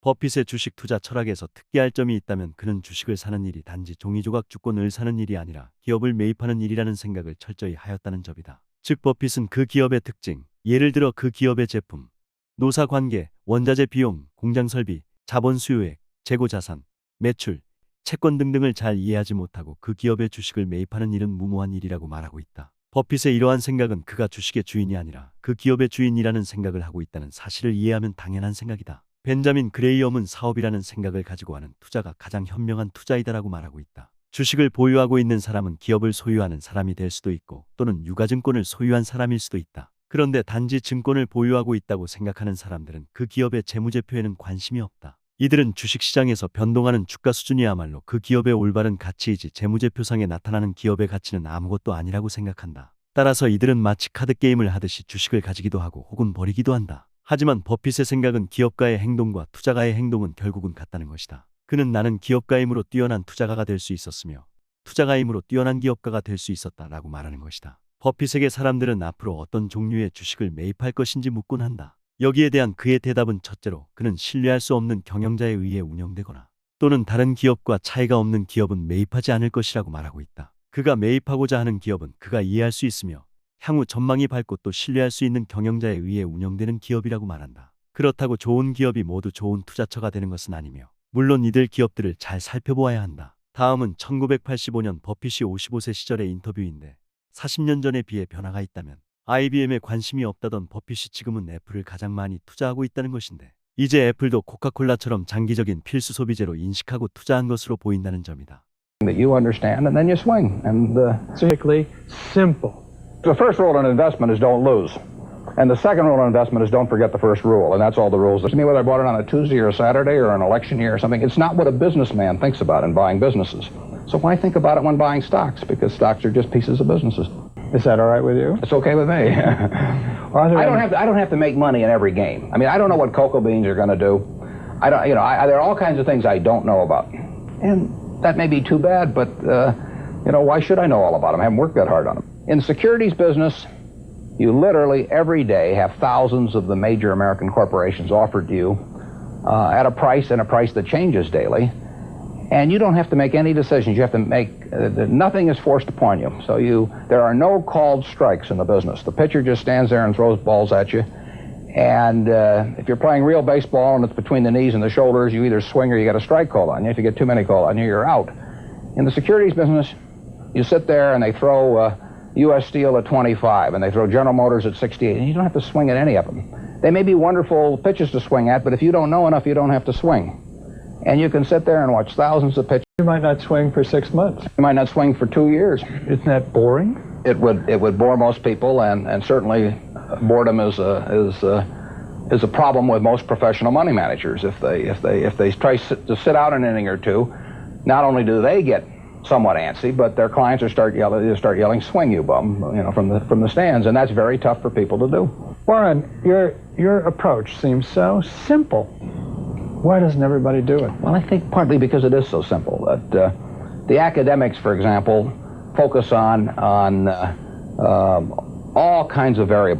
버핏의 주식 투자 철학에서 특기할 점이 있다면 그는 주식을 사는 일이 단지 종이 조각 주권을 사는 일이 아니라 기업을 매입하는 일이라는 생각을 철저히 하였다는 점이다. 즉 버핏은 그 기업의 특징, 예를 들어 그 기업의 제품, 노사 관계, 원자재 비용, 공장 설비, 자본 수요액, 재고 자산, 매출, 채권 등등을 잘 이해하지 못하고 그 기업의 주식을 매입하는 일은 무모한 일이라고 말하고 있다. 버핏의 이러한 생각은 그가 주식의 주인이 아니라 그 기업의 주인이라는 생각을 하고 있다는 사실을 이해하면 당연한 생각이다. 벤자민 그레이엄은 사업이라는 생각을 가지고 하는 투자가 가장 현명한 투자이다라고 말하고 있다. 주식을 보유하고 있는 사람은 기업을 소유하는 사람이 될 수도 있고 또는 유가증권을 소유한 사람일 수도 있다. 그런데 단지 증권을 보유하고 있다고 생각하는 사람들은 그 기업의 재무제표에는 관심이 없다. 이들은 주식시장에서 변동하는 주가 수준이야말로 그 기업의 올바른 가치이지 재무제표상에 나타나는 기업의 가치는 아무것도 아니라고 생각한다. 따라서 이들은 마치 카드 게임을 하듯이 주식을 가지기도 하고 혹은 버리기도 한다. 하지만 버핏의 생각은 기업가의 행동과 투자가의 행동은 결국은 같다는 것이다. 그는 나는 기업가임으로 뛰어난 투자가가 될 수 있었으며 투자가임으로 뛰어난 기업가가 될 수 있었다라고 말하는 것이다. 버핏에게 사람들은 앞으로 어떤 종류의 주식을 매입할 것인지 묻곤 한다. 여기에 대한 그의 대답은 첫째로 그는 신뢰할 수 없는 경영자에 의해 운영되거나 또는 다른 기업과 차이가 없는 기업은 매입하지 않을 것이라고 말하고 있다. 그가 매입하고자 하는 기업은 그가 이해할 수 있으며 향후 전망이 밝고 또 신뢰할 수 있는 경영자에 의해 운영되는 기업이라고 말한다. 그렇다고 좋은 기업이 모두 좋은 투자처가 되는 것은 아니며 물론 이들 기업들을 잘 살펴보아야 한다. 다음은 1985년 버핏이 55세 시절의 인터뷰인데 40년 전에 비해 변화가 있다면 IBM에 관심이 없다던 버핏이 지금은 애플을 가장 많이 투자하고 있다는 것인데 이제 애플도 코카콜라처럼 장기적인 필수 소비재로 인식하고 투자한 것으로 보인다는 점이다. that you understand, and then you swing. And uh, Basically, simple. The first rule in investment is don't lose. And the second rule in investment is don't forget the first rule, and that's all the rules. To me, whether I bought it on a Tuesday or a Saturday or an election year or something, it's not what a businessman thinks about in buying businesses. So why think about it when buying stocks? Because stocks are just pieces of businesses. Is that all right with you? It's okay with me. I don't have to, I don't have to make money in every game. I mean, I don't know what cocoa beans are going to do. I don't, you know, I, I, there are all kinds of things I don't know about, and that may be too bad. But uh, you know, why should I know all about them? I haven't worked that hard on them. In the securities business, you literally every day have thousands of the major American corporations offered to you uh, at a price and a price that changes daily. And you don't have to make any decisions. You have to make uh, nothing is forced upon you. So you there are no called strikes in the business. The pitcher just stands there and throws balls at you. And uh, if you're playing real baseball and it's between the knees and the shoulders, you either swing or you get a strike call on you. If you get too many called on you, you're out. In the securities business, you sit there and they throw uh, U.S. Steel at 25 and they throw General Motors at 68, and you don't have to swing at any of them. They may be wonderful pitches to swing at, but if you don't know enough, you don't have to swing. And you can sit there and watch thousands of pitches. You might not swing for six months. You might not swing for two years. Isn't that boring? It would it would bore most people, and, and certainly uh, boredom is a is a, is a problem with most professional money managers. If they if they if they try sit, to sit out an inning or two, not only do they get somewhat antsy, but their clients are start yelling they start yelling "swing you bum" you know from the from the stands, and that's very tough for people to do. Warren, your your approach seems so simple. Why doesn't everybody do it? Well, I think partly because it is so simple that uh, the academics, for example, focus on on uh, um, all kinds of variables.